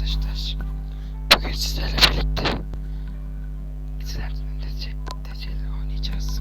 arkadaşlar. Bugün sizlerle birlikte sizlerle DC, DC'leri oynayacağız.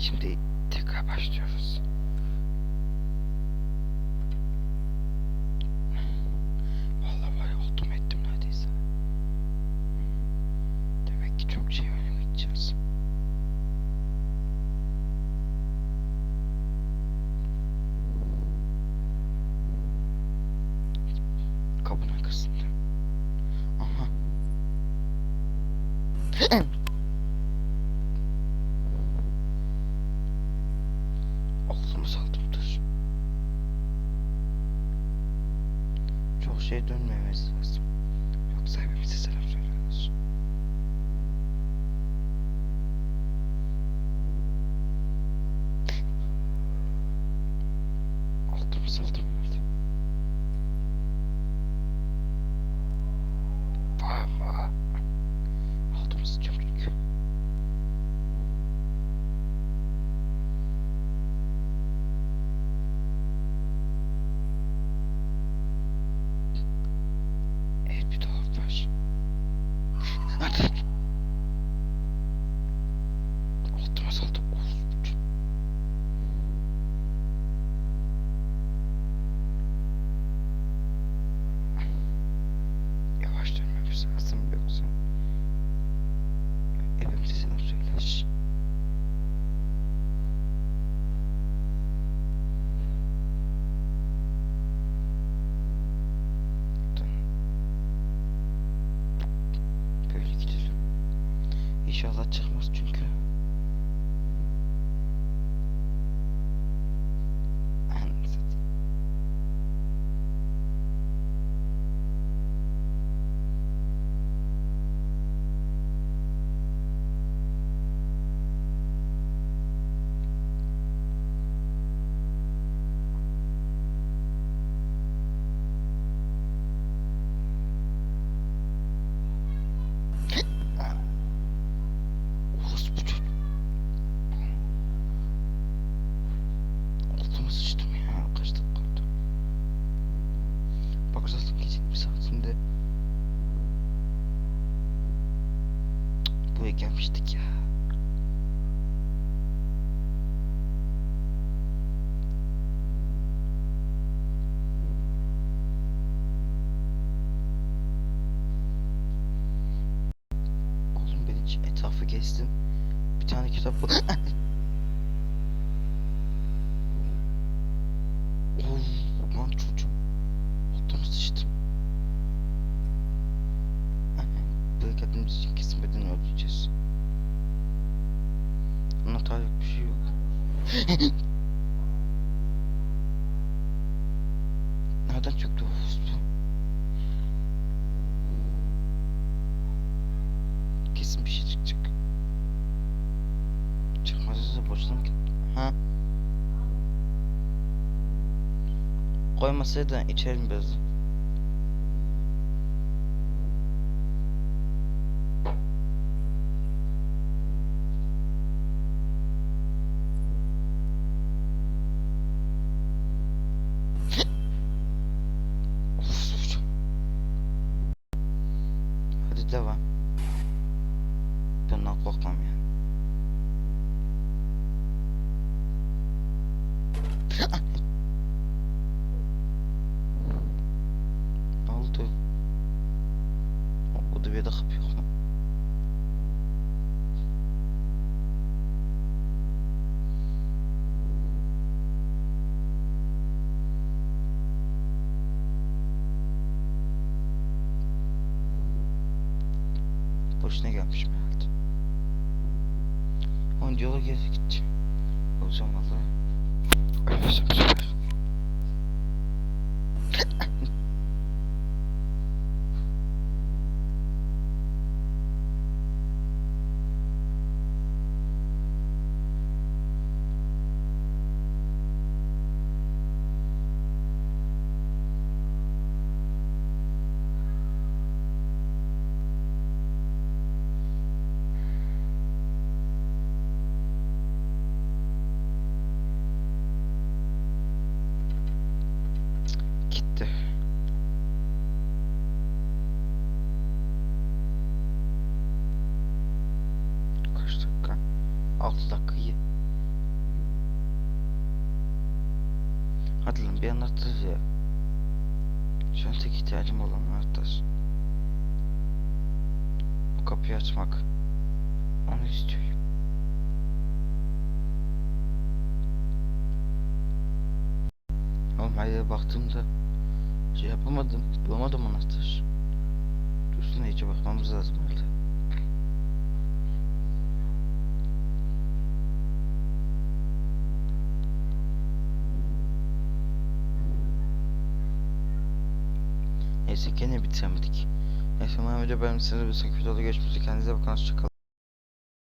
Şimdi tekrar başlıyoruz. Vallahi var ya oldum ettim neredeyse. Demek ki çok şey oynamayacağız. Kapının arkasında. Aha. Şey dönmemesi İnşallah çıkmaz buraya gelmiştik ya. Oğlum ben hiç etrafı gezdim. Bir tane kitap İçin kesin bedeni yok bir şey yok. Nereden çıktı o hızlı? Kesin bir şey çıkacak. Çıkmazsa boşuna mı gitti? Ha? Koymasaydı içerim biraz. Hadi Boşuna gelmişim herhalde. Onun yola geri gideceğim. Olacağım valla. Ölmesem süper. Gitti. Kaç dakika? 6 dakika iyi. Hadi lan bir anahtar ya. Şu an tek ihtiyacım olan anahtar. O kapıyı açmak. Onu istiyorum. Oğlum her yere baktığımda şey yapamadım. Bulamadım anahtar. Dursun iyice bakmamız lazım herhalde. Neyse gene bitiremedik. Neyse Mehmet'e ben size bir sonraki videoda görüşmek üzere. Kendinize bakın. Hoşçakalın.